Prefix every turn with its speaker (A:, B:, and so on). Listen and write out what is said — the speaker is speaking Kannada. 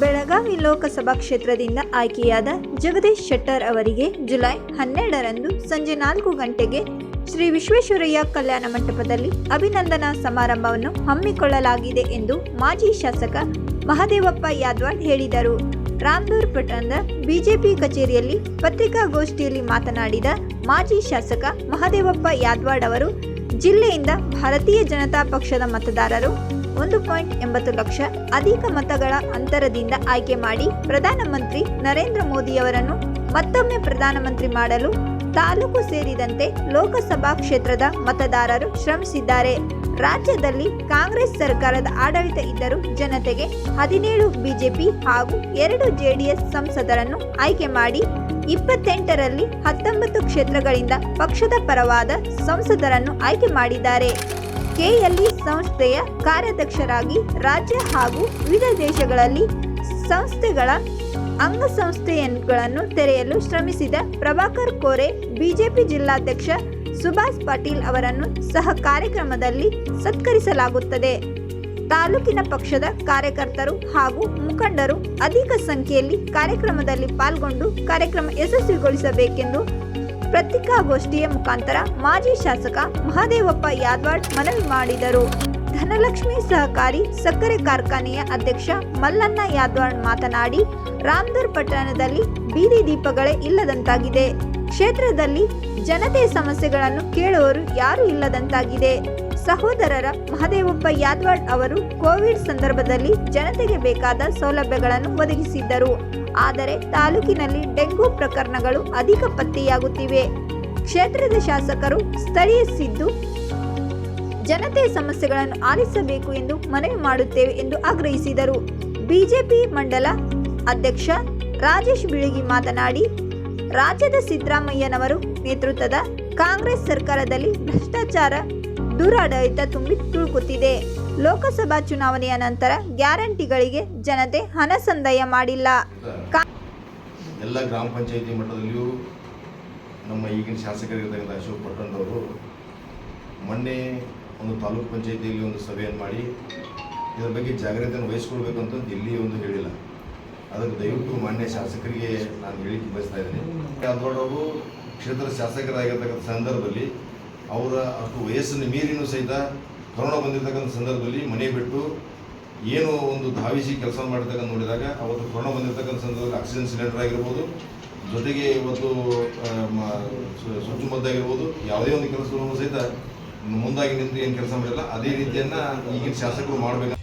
A: ಬೆಳಗಾವಿ ಲೋಕಸಭಾ ಕ್ಷೇತ್ರದಿಂದ ಆಯ್ಕೆಯಾದ ಜಗದೀಶ್ ಶೆಟ್ಟರ್ ಅವರಿಗೆ ಜುಲೈ ಹನ್ನೆರಡರಂದು ಸಂಜೆ ನಾಲ್ಕು ಗಂಟೆಗೆ ಶ್ರೀ ವಿಶ್ವೇಶ್ವರಯ್ಯ ಕಲ್ಯಾಣ ಮಂಟಪದಲ್ಲಿ ಅಭಿನಂದನಾ ಸಮಾರಂಭವನ್ನು ಹಮ್ಮಿಕೊಳ್ಳಲಾಗಿದೆ ಎಂದು ಮಾಜಿ ಶಾಸಕ ಮಹದೇವಪ್ಪ ಯಾದ್ವಾಡ್ ಹೇಳಿದರು. ರಾಮದೂರ್ ಪಟ್ಟಣದ ಬಿಜೆಪಿ ಕಚೇರಿಯಲ್ಲಿ ಪತ್ರಿಕಾಗೋಷ್ಠಿಯಲ್ಲಿ ಮಾತನಾಡಿದ ಮಾಜಿ ಶಾಸಕ ಮಹದೇವಪ್ಪ ಯಾದ್ವಾಡ್ ಅವರು, ಜಿಲ್ಲೆಯಿಂದ ಭಾರತೀಯ ಜನತಾ ಪಕ್ಷದ ಮತದಾರರು ಒಂದು ಪಾಯಿಂಟ್ ಎಂಬತ್ತು ಲಕ್ಷ ಅಧಿಕ ಮತಗಳ ಅಂತರದಿಂದ ಆಯ್ಕೆ ಮಾಡಿ ಪ್ರಧಾನಮಂತ್ರಿ ನರೇಂದ್ರ ಮೋದಿಯವರನ್ನು ಮತ್ತೊಮ್ಮೆ ಪ್ರಧಾನಮಂತ್ರಿ ಮಾಡಲು ತಾಲೂಕು ಸೇರಿದಂತೆ ಲೋಕಸಭಾ ಕ್ಷೇತ್ರದ ಮತದಾರರು ಶ್ರಮಿಸಿದ್ದಾರೆ. ರಾಜ್ಯದಲ್ಲಿ ಕಾಂಗ್ರೆಸ್ ಸರ್ಕಾರದ ಆಡಳಿತ ಇದ್ದರೂ ಜನತೆಗೆ ಹದಿನೇಳು ಬಿಜೆಪಿ ಹಾಗೂ ಎರಡು ಜೆಡಿಎಸ್ ಸಂಸದರನ್ನು ಆಯ್ಕೆ ಮಾಡಿ ಇಪ್ಪತ್ತೆಂಟರಲ್ಲಿ ಹತ್ತೊಂಬತ್ತು ಕ್ಷೇತ್ರಗಳಿಂದ ಪಕ್ಷದ ಪರವಾದ ಸಂಸದರನ್ನು ಆಯ್ಕೆ ಮಾಡಿದ್ದಾರೆ. ಕೆಎಲ್ಇ ಸಂಸ್ಥೆಯ ಕಾರ್ಯಾಧ್ಯಕ್ಷರಾಗಿ ರಾಜ್ಯ ಹಾಗೂ ವಿವಿಧ ದೇಶಗಳಲ್ಲಿ ಸಂಸ್ಥೆಗಳ ಅಂಗಸಂಸ್ಥೆಗಳನ್ನು ತೆರೆಯಲು ಶ್ರಮಿಸಿದ ಪ್ರಭಾಕರ್ ಕೋರೆ, ಬಿಜೆಪಿ ಜಿಲ್ಲಾಧ್ಯಕ್ಷ ಸುಭಾಷ್ ಪಾಟೀಲ್ ಅವರನ್ನು ಸಹ ಕಾರ್ಯಕ್ರಮದಲ್ಲಿ ಸತ್ಕರಿಸಲಾಗುತ್ತದೆ. ತಾಲೂಕಿನ ಪಕ್ಷದ ಕಾರ್ಯಕರ್ತರು ಹಾಗೂ ಮುಖಂಡರು ಅಧಿಕ ಸಂಖ್ಯೆಯಲ್ಲಿ ಕಾರ್ಯಕ್ರಮದಲ್ಲಿ ಪಾಲ್ಗೊಂಡು ಕಾರ್ಯಕ್ರಮ ಯಶಸ್ವಿಗೊಳಿಸಬೇಕೆಂದು ಪತ್ರಿಕಾಗೋಷ್ಠಿಯ ಮುಖಾಂತರ ಮಾಜಿ ಶಾಸಕ ಮಹಾದೇವಪ್ಪ ಯಾದವಾಡ್ ಮನವಿ ಮಾಡಿದರು. ಧನಲಕ್ಷ್ಮಿ ಸಹಕಾರಿ ಸಕ್ಕರೆ ಕಾರ್ಖಾನೆಯ ಅಧ್ಯಕ್ಷ ಮಲ್ಲಣ್ಣ ಯಾದವಾಡ್ ಮಾತನಾಡಿ ರಾಮ್ದರ್ ಪಟ್ಟಣದಲ್ಲಿ ಬೀದಿ ದೀಪಗಳೇ ಇಲ್ಲದಂತಾಗಿದೆ. ಕ್ಷೇತ್ರದಲ್ಲಿ ಜನತೆಯ ಸಮಸ್ಯೆಗಳನ್ನು ಕೇಳುವವರು ಯಾರೂ ಇಲ್ಲದಂತಾಗಿದೆ. ಸಹೋದರರ ಮಹದೇವಪ್ಪ ಯಾದವಾಡ್ ಅವರು ಕೋವಿಡ್ ಸಂದರ್ಭದಲ್ಲಿ ಜನತೆಗೆ ಬೇಕಾದ ಸೌಲಭ್ಯಗಳನ್ನು ಒದಗಿಸಿದ್ದರು. ಆದರೆ ತಾಲೂಕಿನಲ್ಲಿ ಡೆಂಗು ಪ್ರಕರಣಗಳು ಅಧಿಕ ಪತ್ತೆಯಾಗುತ್ತಿವೆ. ಕ್ಷೇತ್ರದ ಶಾಸಕರು ಸ್ಥಳೀಯಸಿದ್ದು ಜನತೆಯ ಸಮಸ್ಯೆಗಳನ್ನು ಆಲಿಸಬೇಕು ಎಂದು ಮನವಿ ಮಾಡುತ್ತೇವೆ ಎಂದು ಆಗ್ರಹಿಸಿದರು. ಬಿಜೆಪಿ ಮಂಡಲ ಅಧ್ಯಕ್ಷ ರಾಜೇಶ್ ಬಿಳಿಗಿ ಮಾತನಾಡಿ ರಾಜ್ಯದ ಸಿದ್ದರಾಮಯ್ಯನವರು ನೇತೃತ್ವದ ಕಾಂಗ್ರೆಸ್ ಸರ್ಕಾರದಲ್ಲಿ ಭ್ರಷ್ಟಾಚಾರ ದುರಾಡಳಿತ ತುಂಬಿ ತುಳುಕುತ್ತಿದೆ. ಲೋಕಸಭಾ ಚುನಾವಣೆಯ ನಂತರ ಗ್ಯಾರಂಟಿಗಳಿಗೆ ಜನತೆ ಹಣ ಸಂದಾಯ ಮಾಡಿಲ್ಲ.
B: ಎಲ್ಲ ಗ್ರಾಮ ಪಂಚಾಯತಿ ಮಟ್ಟದಲ್ಲಿಯೂ ನಮ್ಮ ಈಗಿನ ಶಾಸಕರಿರ್ತಕ್ಕಂಥ ಅಶೋಕ್ ಪಟ್ಟಣದವರು ಮೊನ್ನೆ ಒಂದು ತಾಲೂಕು ಪಂಚಾಯತಿಯಲ್ಲಿ ಒಂದು ಸಭೆಯನ್ನು ಮಾಡಿ ಇದರ ಬಗ್ಗೆ ಜಾಗ್ರತೆಯನ್ನು ವಹಿಸ್ಕೊಳ್ಬೇಕಂತ ಇಲ್ಲಿ ಒಂದು ಹೇಳಿಲ್ಲ. ಅದಕ್ಕೆ ದಯವಿಟ್ಟು ಮಾನ್ಯ ಶಾಸಕರಿಗೆ ನಾನು ಹೇಳಿಕೆ ಬಯಸ್ತಾ ಇದ್ದೀನಿ. ಅದರೊಳಗೂ ಕ್ಷೇತ್ರ ಶಾಸಕರಾಗಿರ್ತಕ್ಕಂಥ ಸಂದರ್ಭದಲ್ಲಿ ಅವರ ಅಷ್ಟು ವಯಸ್ಸನ್ನು ಮೀರಿನೂ ಸಹಿತ ಕೊರೋನಾ ಬಂದಿರತಕ್ಕಂಥ ಸಂದರ್ಭದಲ್ಲಿ ಮನೆ ಬಿಟ್ಟು ಏನು ಒಂದು ಧಾವಿಸಿ ಕೆಲಸ ಮಾಡಿರ್ತಕ್ಕಂಥ ನೋಡಿದಾಗ ಅವತ್ತು ಕೊರೋನಾ ಬಂದಿರತಕ್ಕಂಥ ಸಂದರ್ಭದಲ್ಲಿ ಆಕ್ಸಿಜನ್ ಸಿಲಿಂಡರ್ ಆಗಿರ್ಬೋದು ಜೊತೆಗೆ ಇವತ್ತು ಆ, ಮ- ಸು- ಚುಚ್ಚುಮದ್ದಾಗಿರ್ಬೋದು ಯಾವುದೇ ಒಂದು ಕೆಲಸಗಳನ್ನು ಸಹಿತ ಮುಂದಾಗಿ ನಿಂತು ಏನು ಕೆಲಸ ಮಾಡಿಲ್ಲ. ಅದೇ ರೀತಿಯನ್ನು ಈಗಿನ ಶಾಸಕರು ಮಾಡ್ಬೇಕಂತ